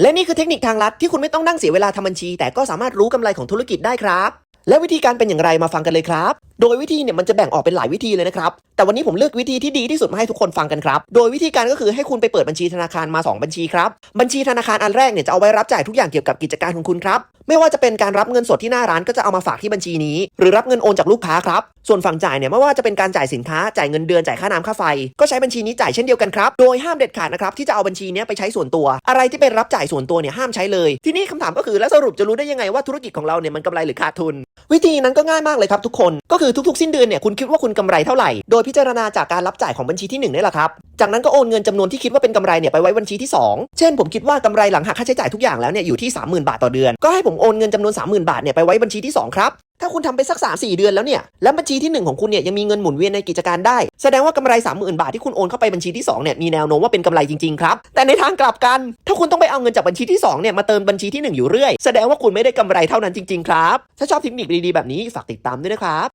และนี่คือเทคนิคทางลัดที่คุณไม่ต้องนั่งเสียเวลาทำบัญชี แต่ก็สามารถรู้กำไรของธุรกิจได้ครับ และวิธีการเป็นอย่างไรมาฟังกันเลยครับ โดยวิธีเนี่ยมันจะแบ่งออกเป็นหลายวิธีเลยนะครับ แต่วันนี้ผมเลือกวิธีที่ดีที่สุดมาให้ทุกคนฟังกันครับ โดยวิธีการก็คือให้คุณไปเปิดบัญชีธนาคารมา 2 บัญชีครับ บัญชีธนาคารอันแรกเนี่ยจะเอาไว้รับจ่ายทุกอย่างเกี่ยวกับกิจการของคุณครับ ไม่ว่าจะเป็นการรับเงินสดที่หน้าร้านก็จะเอามาฝากที่บัญชีนี้ หรือรับเงินโอนจากลูกค้าครับ ส่วนฝั่งจ่ายเนี่ยไม่ว่าจะเป็นการจ่ายสินค้า จ่ายเงินเดือน จ่ายค่าน้ำค่าไฟ ก็ใช้บัญชีนี้จ่ายเช่นเดียวกันครับ โดยห้ามเด็ดขาดนะครับที่จะเอาบัญชีนี้ไปใช้ส่วนตัว อะไรที่เป็นรับจ่ายส่วนตัวเนี่ยห้ามใช้เลย ทีนี้คำถามก็คือแล้วสรุปจะรู้ได้ยังไงว่าธุรกิจของเราเนี่ยมันกำไรหรือขาดทุน วิธีนั้นก็ง่ายมากเลยครับทุกคน ก็คือทุกๆ สิ้นเดือนเนี่ยคุณคิดว่าคุณกำไรเท่าไหร่ โดยพิจารณาจากการรับจ่ายของบัญชีที่1นี่แหละครับ จากนั้นก็โอนเงินจำนวนที่คิดว่าเป็นกำไรเนี่ยไปไว้บัญชีที่ 2 เช่น ผมคิดว่ากำไรหลังหักค่าใช้จ่ายทุกอย่างแล้วเนี่ยอยู่ที่ 30,000 บาทต่อเดือน ก็ให้ผมโอนเงินจำนวน 30,000 บาทเนี่ยไปไว้บัญชีที่ 2 ครับ ถ้าคุณทำไปสัก 3 4 เดือนแล้วเนี่ย แล้วบัญชีที่ 1 ของคุณเนี่ยยังมีเงินหมุนเวียนในกิจการได้ แสดงว่ากำไร30,000 บาทที่คุณโอนเข้าไปบัญชีที่2เนี่ยมีแนวโน้มว่าเป็นกำไรจริงๆครับ แต่ในทางกลับกัน ถ้าคุณต้องไปเอาเงินจากบัญชีที่2เนี่ยมาเติมบัญชีที่ 1 อยู่เรื่อย แสดงว่าคุณไม่ได้กำไรเท่านั้นจริงๆครับ ถ้าชอบเทคนิคดีๆแบบนี้ฝากติดตามด้วยนะครับ